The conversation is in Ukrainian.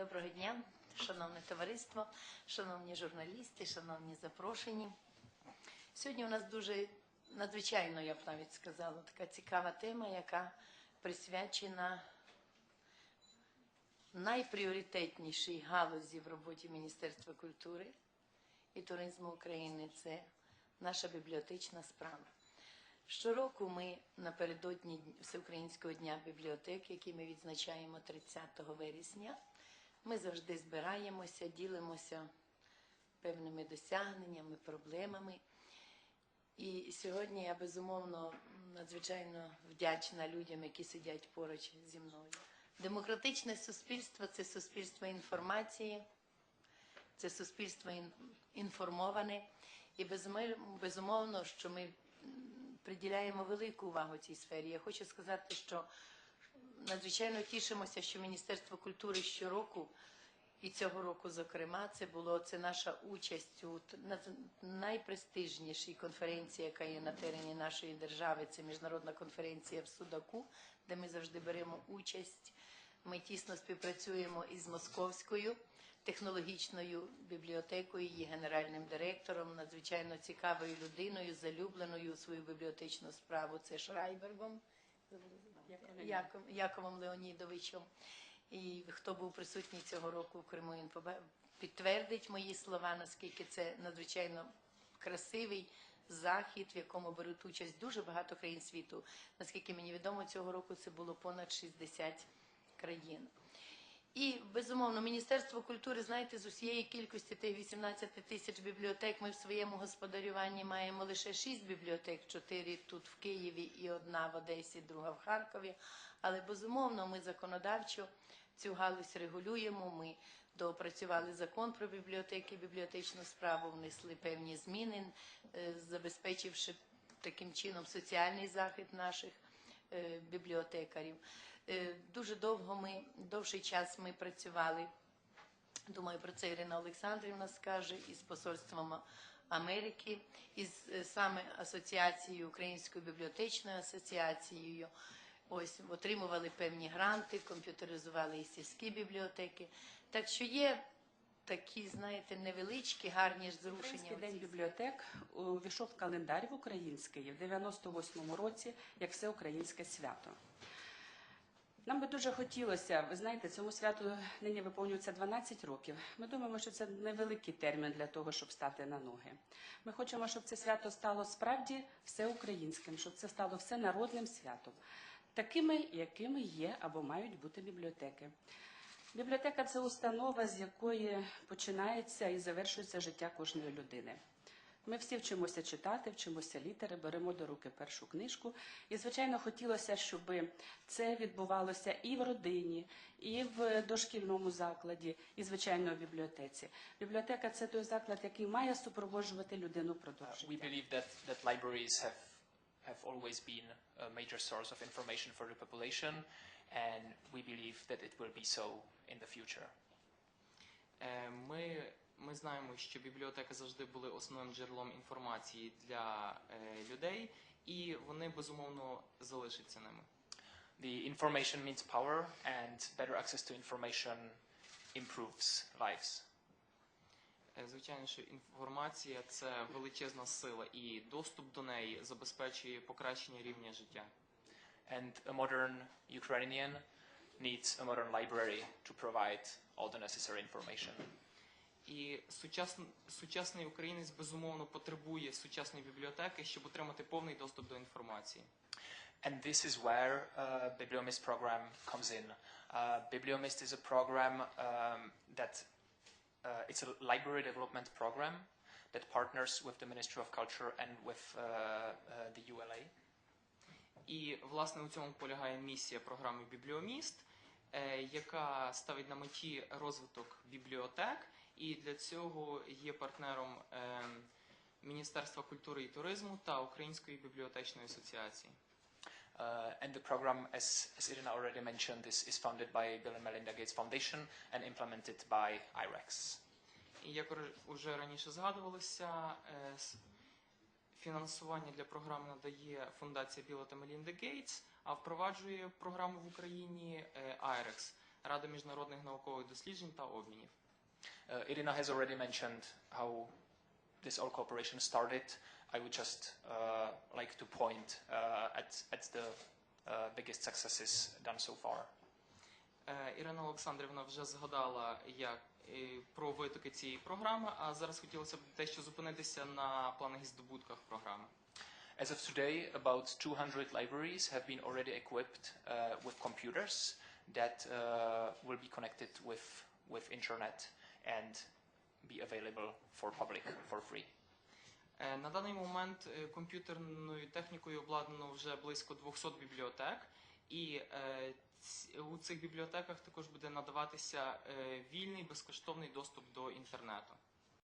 Доброго дня, шановне товариство, шановні журналісти, шановні запрошені. Сьогодні у нас дуже надзвичайно, я б навіть сказала, така цікава тема, яка присвячена найпріоритетнішій галузі в роботі Міністерства культури і туризму України це наша бібліотечна справа. Щороку ми напередодні Всеукраїнського дня бібліотеки, який ми відзначаємо 30 вересня, ми завжди збираємося, ділимося певними досягненнями, проблемами. І сьогодні я безумовно надзвичайно вдячна людям, які сидять поруч зі мною. Демократичне суспільство це суспільство інформації, це суспільство інформоване, і безумовно, що ми приділяємо велику увагу цій сфері. Я хочу сказати, що надзвичайно тішимося, що Міністерство культури щороку. І цього року, зокрема, це було це наша участь у найпрестижнішій конференції, яка є на терені нашої держави. Це міжнародна конференція в Судаку, де ми завжди беремо участь. Ми тісно співпрацюємо із Московською технологічною бібліотекою, її генеральним директором, надзвичайно цікавою людиною, залюбленою у свою бібліотечну справу. Це Шрайбергом. Яков, Яковом Леонідовичем. І хто був присутній цього року в Криму, він підтвердить мої слова, наскільки це надзвичайно красивий захід, в якому беруть участь дуже багато країн світу. Наскільки мені відомо, цього року це було понад 60 країн. І безумовно, Міністерство культури, знаєте, з усієї кількості тих 18 тисяч бібліотек ми в своєму господарюванні маємо лише 6 бібліотек, 4 тут в Києві і одна в Одесі, друга в Харкові. Але безумовно, ми законодавчо цю галузь регулюємо. Ми доопрацювали закон про бібліотеки, бібліотечну справу, внесли певні зміни, е, забезпечивши таким чином соціальний захист наших бібліотекарів. Е, Дуже довго ми, довший час ми працювали. Думаю, про це Ірина Олександрівна скаже із посольством Америки, із е, саме асоціацією Українською бібліотечною асоціацією. Ось отримували певні гранти, комп'ютеризували і сільські бібліотеки. Так що є такі, знаєте, невеличкі, гарні зрушення. Український день бібліотек увійшов в календар в український в 98-му році як всеукраїнське свято. Нам би дуже хотілося, ви знаєте, цьому святу нині виповнюється 12 років. Ми думаємо, що це невеликий термін для того, щоб стати на ноги. Ми хочемо, щоб це свято стало справді всеукраїнським, щоб це стало всенародним святом, такими, якими є або мають бути бібліотеки. Бібліотека це установа, з якої починається і завершується життя кожної людини. Ми всі вчимося читати, вчимося літери, беремо до руки першу книжку. І, звичайно, хотілося, щоб це відбувалося і в родині, і в дошкільному закладі, і, звичайно, в бібліотеці. Бібліотека це той заклад, який має супроводжувати людину впродовж We життя. believe that, that libraries have, have always been a major source of information for the population, and we believe that it will be so in the future. Е, Ми, ми знаємо, що бібліотеки завжди були основним джерелом інформації для е, людей, і вони безумовно залишаться ними. The information means power, and better access to information improves lives. Е, Звичайно, що інформація це величезна сила, і доступ до неї забезпечує покращення рівня життя. And a modern Ukrainian needs a modern library to provide all the necessary information. І сучасн, сучасний українець безумовно потребує сучасної бібліотеки, щоб отримати повний доступ до інформації. And this is where uh, Bibliomist program comes in. Uh, Bibliomist is a program um, that uh, it's a library development program that partners with the Ministry of Culture and with uh, uh, the ULA. І власне у цьому полягає місія програми Бібліоміст, е, яка ставить на меті розвиток бібліотек, і для цього є партнером е, Міністерства культури і туризму та Української бібліотечної асоціації. Uh, and the program, as, as Irina already mentioned, is, is funded by Bill and Melinda Gates Foundation and implemented by IREX. І як вже раніше згадувалося, фінансування для програми надає фундація Біла та Мелінда Гейтс, а впроваджує програму в Україні е, IREX. Рада міжнародних наукових досліджень та обмінів. Uh, Irina has already mentioned how this all cooperation started. I would just uh, like to point uh, at, at the uh, biggest successes done so far. Е, Ірина Олександрівна вже згадала як е, про витоки цієї програми, а зараз хотілося б дещо зупинитися на планах і здобутках програми. As of today, about 200 libraries have been already equipped uh, with computers that uh, will be connected with, with internet and be available for public for free. Е, На даний момент комп'ютерною технікою обладнано вже близько 200 бібліотек, і е, ць- у цих бібліотеках також буде надаватися е, вільний безкоштовний доступ до інтернету.